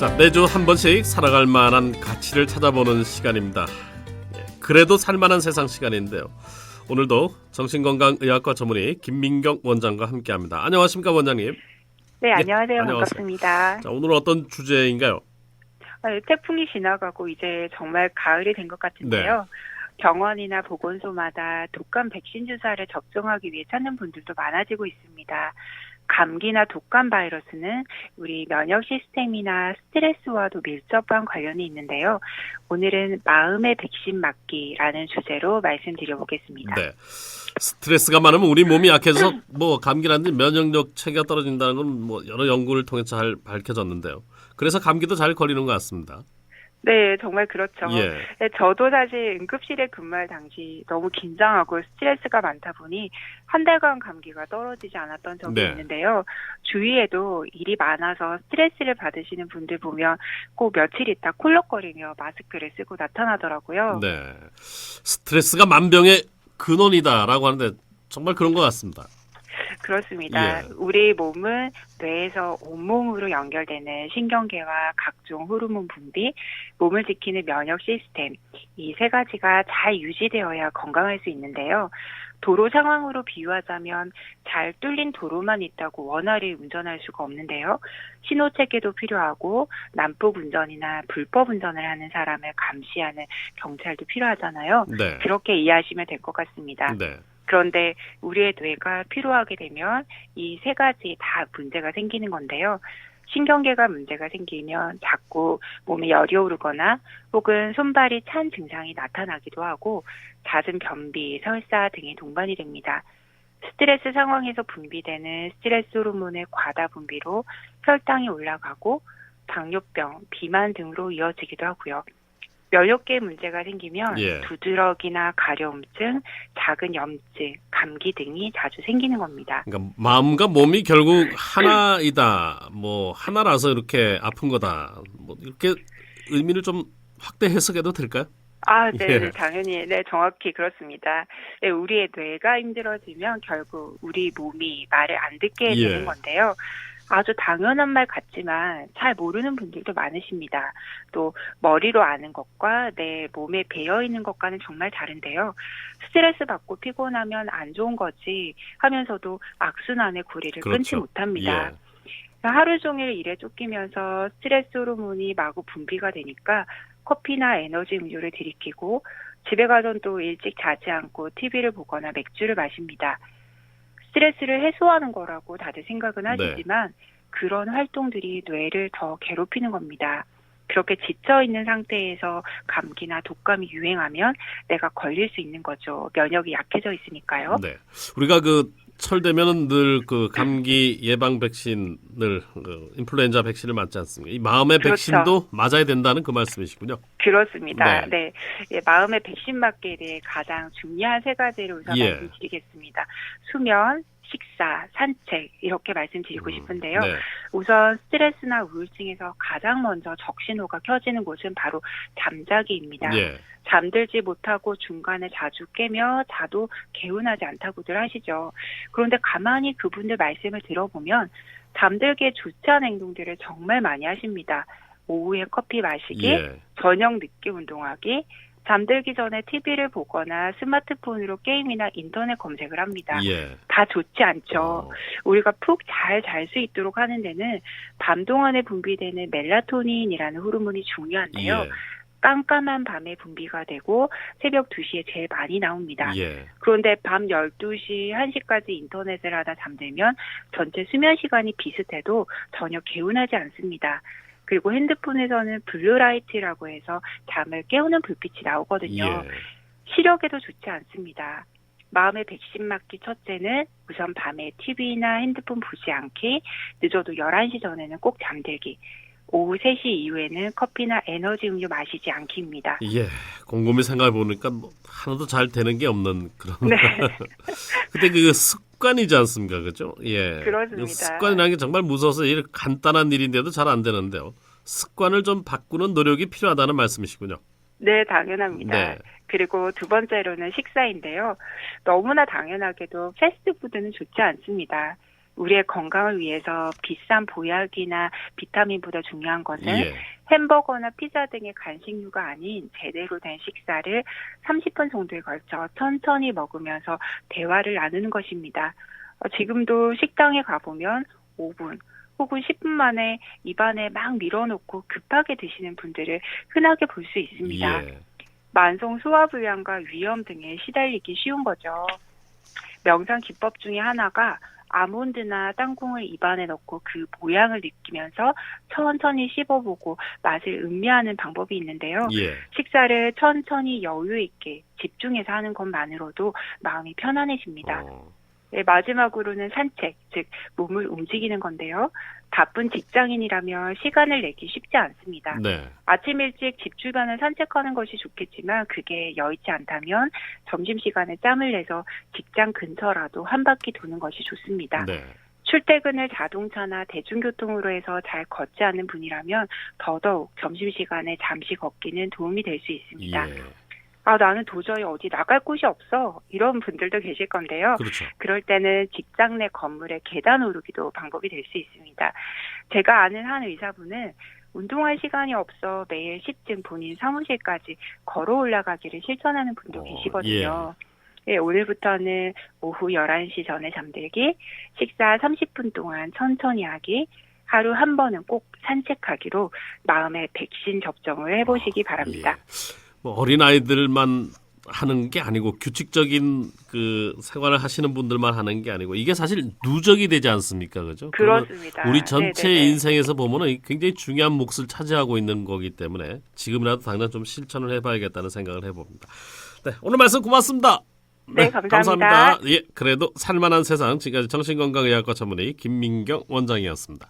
자, 매주 한 번씩 살아갈 만한 가치를 찾아보는 시간입니다. 예, 그래도 살만한 세상 시간인데요. 오늘도 정신건강의학과 전문의 김민경 원장과 함께합니다. 안녕하십니까 원장님? 네, 안녕하세요. 예, 안녕하세요. 반갑습니다. 자, 오늘 어떤 주제인가요? 아, 태풍이 지나가고 이제 정말 가을이 된 것 같은데요. 네. 병원이나 보건소마다 독감 백신 주사를 접종하기 위해 찾는 분들도 많아지고 있습니다. 감기나 독감 바이러스는 우리 면역 시스템이나 스트레스와도 밀접한 관련이 있는데요. 오늘은 마음의 백신 맞기라는 주제로 말씀드려보겠습니다. 네. 스트레스가 많으면 우리 몸이 약해서 뭐 감기라든지 면역력 체계가 떨어진다는 건 뭐 여러 연구를 통해 서잘 밝혀졌는데요. 그래서 감기도 잘 걸리는 것 같습니다. 네, 정말 그렇죠. 예. 네, 저도 사실 응급실에 근무할 당시 너무 긴장하고 스트레스가 많다 보니 한 달간 감기가 떨어지지 않았던 적이 네. 있는데요. 주위에도 일이 많아서 스트레스를 받으시는 분들 보면 꼭 며칠 있다 콜록거리며 마스크를 쓰고 나타나더라고요. 네. 스트레스가 만병의 근원이다라고 하는데 정말 그런 것 같습니다. 그렇습니다. 예. 우리 몸은 뇌에서 온몸으로 연결되는 신경계와 각종 호르몬 분비, 몸을 지키는 면역 시스템, 이 세 가지가 잘 유지되어야 건강할 수 있는데요. 도로 상황으로 비유하자면 잘 뚫린 도로만 있다고 원활히 운전할 수가 없는데요. 신호 체계도 필요하고 난폭 운전이나 불법 운전을 하는 사람을 감시하는 경찰도 필요하잖아요. 네. 그렇게 이해하시면 될 것 같습니다. 네. 그런데 우리의 뇌가 피로하게 되면 이 세 가지 다 문제가 생기는 건데요. 신경계가 문제가 생기면 자꾸 몸에 열이 오르거나 혹은 손발이 찬 증상이 나타나기도 하고 잦은 변비, 설사 등이 동반이 됩니다. 스트레스 상황에서 분비되는 스트레스 호르몬의 과다 분비로 혈당이 올라가고 당뇨병, 비만 등으로 이어지기도 하고요. 면역계 문제가 생기면 예. 두드러기나 가려움증, 작은 염증, 감기 등이 자주 생기는 겁니다. 그러니까 마음과 몸이 결국 하나이다. 뭐 하나라서 이렇게 아픈 거다. 뭐 이렇게 의미를 좀 확대 해석해도 될까요? 아, 네, 예. 네, 당연히, 네, 정확히 그렇습니다. 네, 우리의 뇌가 힘들어지면 결국 우리 몸이 말을 안 듣게 예. 되는 건데요. 아주 당연한 말 같지만 잘 모르는 분들도 많으십니다. 또 머리로 아는 것과 내 몸에 배어 있는 것과는 정말 다른데요. 스트레스 받고 피곤하면 안 좋은 거지 하면서도 악순환의 고리를 끊지 그렇죠. 못합니다. 예. 하루 종일 일에 쫓기면서 스트레스 호르몬이 마구 분비가 되니까 커피나 에너지 음료를 들이키고 집에 가선 또 일찍 자지 않고 TV를 보거나 맥주를 마십니다. 스트레스를 해소하는 거라고 다들 생각은 하시지만 그런 활동들이 뇌를 더 괴롭히는 겁니다. 그렇게 지쳐 있는 상태에서 감기나 독감이 유행하면 내가 걸릴 수 있는 거죠. 면역이 약해져 있으니까요. 네. 우리가 그 철되면은 늘 그 감기 예방 백신을 그 인플루엔자 백신을 맞지 않습니까? 이 마음의 그렇죠. 백신도 맞아야 된다는 그 말씀이시군요. 그렇습니다. 네. 네. 예, 마음의 백신 맞기에 대해 가장 중요한 세 가지를 우선 예. 말씀드리겠습니다. 수면, 식사, 산책 이렇게 말씀드리고 음, 싶은데요. 네. 우선 스트레스나 우울증에서 가장 먼저 적신호가 켜지는 곳은 바로 잠자기입니다. 예. 잠들지 못하고 중간에 자주 깨며 자도 개운하지 않다고들 하시죠. 그런데 가만히 그분들 말씀을 들어보면 잠들기에 좋지 않은 행동들을 정말 많이 하십니다. 오후에 커피 마시기, 예. 저녁 늦게 운동하기, 잠들기 전에 TV를 보거나 스마트폰으로 게임이나 인터넷 검색을 합니다. 예. 다 좋지 않죠. 어, 우리가 푹 잘 잘 수 있도록 하는 데는 밤 동안에 분비되는 멜라토닌이라는 호르몬이 중요한데요. 예. 깜깜한 밤에 분비가 되고 새벽 2시에 제일 많이 나옵니다. 예. 그런데 밤 12시, 1시까지 인터넷을 하다 잠들면 전체 수면 시간이 비슷해도 전혀 개운하지 않습니다. 그리고 핸드폰에서는 블루라이트라고 해서 잠을 깨우는 불빛이 나오거든요. 예. 시력에도 좋지 않습니다. 마음의 백신 맞기 첫째는 우선 밤에 TV나 핸드폰 보지 않기, 늦어도 11시 전에는 꼭 잠들기, 오후 3시 이후에는 커피나 에너지 음료 마시지 않기입니다. 예. 곰곰이 생각해 보니까 뭐 하나도 잘 되는 게 없는 그런. 네. 근데 그 습 관이지 않습니까, 그죠? 예. 그렇습니다. 그 습관이라는 게 정말 무서워서 이 간단한 일인데도 잘 안 되는데요. 습관을 좀 바꾸는 노력이 필요하다는 말씀이시군요. 네, 당연합니다. 네. 그리고 두 번째로는 식사인데요. 너무나 당연하게도 패스트푸드는 좋지 않습니다. 우리의 건강을 위해서 비싼 보약이나 비타민보다 중요한 것은 예. 햄버거나 피자 등의 간식류가 아닌 제대로 된 식사를 30분 정도에 걸쳐 천천히 먹으면서 대화를 나누는 것입니다. 어, 지금도 식당에 가보면 5분 혹은 10분 만에 입안에 막 밀어놓고 급하게 드시는 분들을 흔하게 볼 수 있습니다. 예. 만성 소화불량과 위염 등에 시달리기 쉬운 거죠. 명상 기법 중에 하나가 아몬드나 땅콩을 입안에 넣고 그 모양을 느끼면서 천천히 씹어보고 맛을 음미하는 방법이 있는데요. 예. 식사를 천천히 여유 있게 집중해서 하는 것만으로도 마음이 편안해집니다. 어. 네, 마지막으로는 산책, 즉 몸을 움직이는 건데요. 바쁜 직장인이라면 시간을 내기 쉽지 않습니다. 네. 아침 일찍 집 주변을 산책하는 것이 좋겠지만 그게 여의치 않다면 점심시간에 짬을 내서 직장 근처라도 한 바퀴 도는 것이 좋습니다. 네. 출퇴근을 자동차나 대중교통으로 해서 잘 걷지 않는 분이라면 더더욱 점심시간에 잠시 걷기는 도움이 될 수 있습니다. 예. 아, 나는 도저히 어디 나갈 곳이 없어. 이런 분들도 계실 건데요. 그렇죠. 그럴 때는 직장 내 건물의 계단 오르기도 방법이 될 수 있습니다. 제가 아는 한 의사분은 운동할 시간이 없어 매일 10층 본인 사무실까지 걸어 올라가기를 실천하는 분도 어, 계시거든요. 예, 오늘부터는 오후 11시 전에 잠들기, 식사 30분 동안 천천히 하기, 하루 한 번은 꼭 산책하기로 마음의 백신 접종을 해보시기 바랍니다. 예. 뭐 어린 아이들만 하는 게 아니고 규칙적인 그 생활을 하시는 분들만 하는 게 아니고 이게 사실 누적이 되지 않습니까, 그죠? 그렇습니다. 우리 전체 네네네. 인생에서 보면은 굉장히 중요한 몫을 차지하고 있는 거기 때문에 지금이라도 당장 좀 실천을 해봐야겠다는 생각을 해봅니다. 네, 오늘 말씀 고맙습니다. 네, 감사합니다. 감사합니다. 예, 그래도 살만한 세상 지금까지 정신건강의학과 전문의 김민경 원장이었습니다.